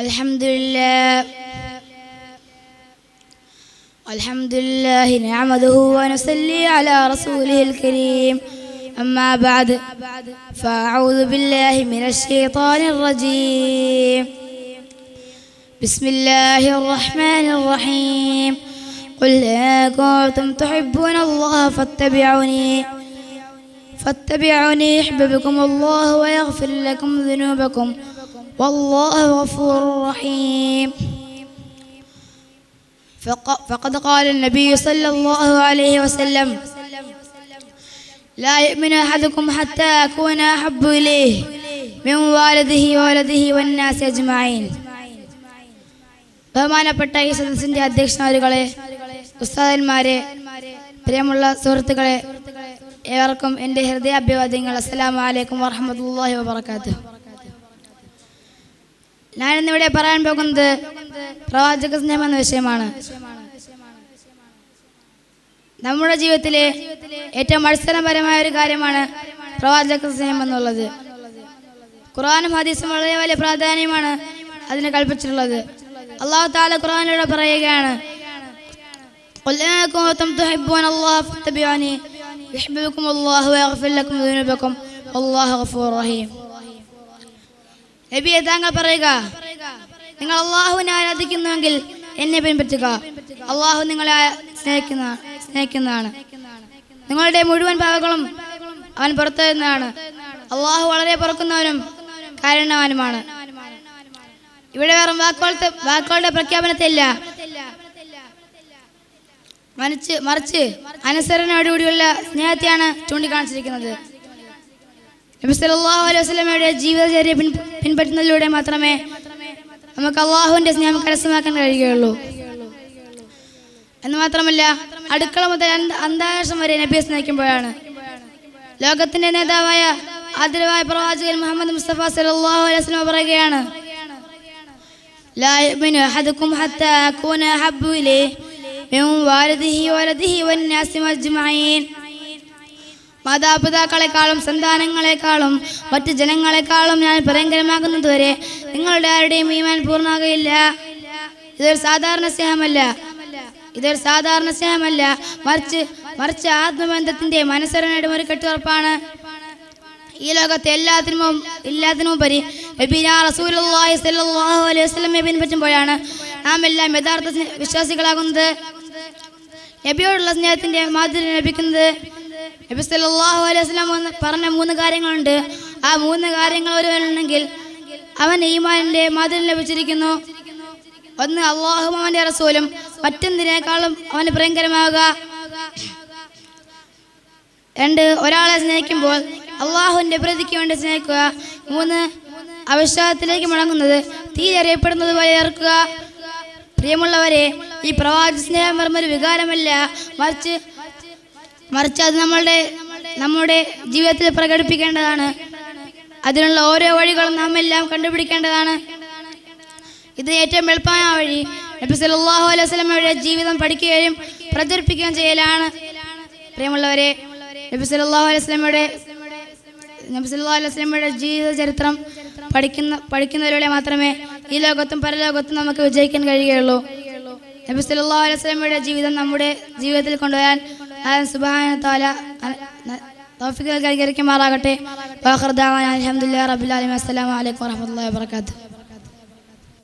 الحمد لله الحمد لله نعمده ونصلي على رسوله الكريم. أما بعد فأعوذ بالله من الشيطان الرجيم. بسم الله الرحمن الرحيم. قل إن كنتم تحبون الله فاتبعوني فاتبعوني يحببكم الله ويغفر لكم ذنوبكم. والله غفور رحيم فق- فقد قال النبي صلى الله عليه وسلم لا يؤمن أحدكم حتى أكون أحب إليه من والده وولده والناس أجمعين ബഹുമാനപ്പെട്ട ഈ സദസ്സിന്റെ അധ്യക്ഷന്മാരുകളെ ഉസ്താദന്മാരെ പ്രിയമുള്ള സുഹൃത്തുക്കളെ ഏവർക്കും എൻ്റെ ഹൃദയാഭ്യവാദ്യങ്ങൾ അസ്സലാമു അലൈക്കും വറഹമത്തല്ലാഹി വബർക്കാത്തു ഞാൻ ഇന്നിവിടെ പറയാൻ പോകുന്നത് പ്രവാചക സ്നേഹം എന്ന വിഷയമാണ്. നമ്മുടെ ജീവിതത്തിലെ ഏറ്റവും മത്സരപരമായ ഒരു കാര്യമാണ് പ്രവാചക സ്നേഹം എന്നുള്ളത്. ഖുറാനും ഹദീസും വളരെ വലിയ പ്രാധാന്യമാണ് അതിന് കൽപ്പിച്ചിട്ടുള്ളത്. അള്ളാഹു താല ഖുറാനിലൂടെ പറയുകയാണ് قل നബിയെ താങ്കൾ പറയുക. നിങ്ങൾ അള്ളാഹുവിനെ ആരാധിക്കുന്നുവെങ്കിൽ എന്നെ പിൻപറ്റുക. അള്ളാഹു നിങ്ങളെ സ്നേഹിക്കുന്ന സ്നേഹിക്കുന്നതാണ്. നിങ്ങളുടെ മുഴുവൻ പാവങ്ങളും അവൻ പുറത്തുവരുന്നതാണ്. അള്ളാഹു വളരെ പുറക്കുന്നവനും കാരണവാനുമാണ്. ഇവിടെ വേറെ വാക്കുകളുടെ വാക്കുകളുടെ പ്രഖ്യാപനത്തില്ല. മറിച്ച് മറിച്ച് അനുസരണയോടുകൂടിയുള്ള സ്നേഹത്തെയാണ് ചൂണ്ടിക്കാണിച്ചിരിക്കുന്നത്. നബി സല്ലല്ലാഹു അലൈഹി വസല്ലമയുടെ ജീവിതചര്യ പിൻ പിൻപറ്റുന്നതിലൂടെ മാത്രമേ നമുക്ക് അള്ളാഹുവിന്റെ സ്നേഹം കരസ്ഥമാക്കാൻ കഴിയുകയുള്ളൂ എന്ന് മാത്രമല്ല അടുക്കള മുതൽ അന്ത- അന്താരാഷ്ട്രം വരെ നബിയെ സ്നേഹിക്കുമ്പോഴാണ് ലോകത്തിന്റെ നേതാവായ ആദരവായ പ്രവാചകൻ മുഹമ്മദ് മുസ്തഫ സല്ലല്ലാഹു അലൈഹി വസല്ലം പറയുകയാണ് لا يؤمن أحدكم حتى أكون أحب إليه من والده ولده والناس أجمعين മാതാപിതാക്കളെക്കാളും സന്താനങ്ങളെക്കാളും മറ്റ് ജനങ്ങളെക്കാളും ഞാൻ ഭയങ്കരമാകുന്നതുവരെ നിങ്ങളുടെ ആരുടെയും ഈമാൻ പൂർണമാകയില്ല ഇതൊരു സാധാരണ സ്നേഹമല്ല. ഇതൊരു സാധാരണ സ്നേഹമല്ല. മറിച്ച് മറിച്ച് ആത്മബന്ധത്തിന്റെ മനസ്സരണയുടെ ഒരു കെട്ടുറപ്പാണ് ഈ ലോകത്തെ എല്ലാത്തിനും എല്ലാത്തിനും പരി റസൂലുള്ളാഹി സ്വല്ലല്ലാഹു അലൈഹി പിൻപറ്റുമ്പോഴാണ് നാം എല്ലാം യഥാർത്ഥ വിശ്വാസികളാകുന്നത്. നബിയോടുള്ള സ്നേഹത്തിന്റെ മാതിരി ലഭിക്കുന്നത്. നബി സല്ലല്ലാഹു അലൈഹി വസല്ലം പറഞ്ഞ മൂന്ന് കാര്യങ്ങളുണ്ട്. ആ മൂന്ന് കാര്യങ്ങൾ ഒരുവനുണ്ടെങ്കിൽ അവൻ ഈമാനിന്റെ മാധുര്യം ലഭിച്ചിരിക്കുന്നു. ഒന്ന് അള്ളാഹും അവന്റെ റസൂലും മറ്റെന്തിനേക്കാളും അവന് പ്രിയങ്കരമാവുക രണ്ട് ഒരാളെ സ്നേഹിക്കുമ്പോൾ അള്ളാഹുവിന്റെ പ്രതിക്ക് വേണ്ടി സ്നേഹിക്കുക. മൂന്ന് അവിശ്വാസത്തിലേക്ക് മുടങ്ങുന്നത് തീ അറിയപ്പെടുന്നത് പോലെ ഏർക്കുക പ്രിയമുള്ളവരെ ഈ പ്രവാചി സ്നേഹം ഒരു വികാരമല്ല. മറിച്ച് മറിച്ച് അത് നമ്മളുടെ നമ്മുടെ ജീവിതത്തിൽ പ്രകടിപ്പിക്കേണ്ടതാണ്. അതിനുള്ള ഓരോ വഴികളും നാം എല്ലാം കണ്ടുപിടിക്കേണ്ടതാണ്. ഇത് ഏറ്റവും എളുപ്പമായ വഴി. നബി സല്ലല്ലാഹു അലൈഹി വസല്ലമയുടെ ജീവിതം പഠിക്കുകയും പ്രചരിപ്പിക്കുകയും ചെയ്യലാണ്. പ്രിയമുള്ളവരെ നബി സല്ലല്ലാഹു അലൈഹി വസല്ലമയുടെ നബി സല്ലല്ലാഹു അലൈഹി വസല്ലമയുടെ ജീവിത ചരിത്രം പഠിക്കുന്ന പഠിക്കുന്നതിലൂടെ മാത്രമേ ഈ ലോകത്തും പരലോകത്തും നമുക്ക് വിജയിക്കാൻ കഴിയുകയുള്ളൂ. നബി സല്ലല്ലാഹു അലൈഹി വസല്ലമയുടെ ജീവിതം നമ്മുടെ ജീവിതത്തിൽ കൊണ്ടുവരാൻ സുബ്ഹാനഹു തആല തൗഫീഖ് കൈകരിക്കുമാറാകട്ടെ അസ്സാം അൽഹംദുലില്ലാഹി റബ്ബിൽ ആലമീൻ.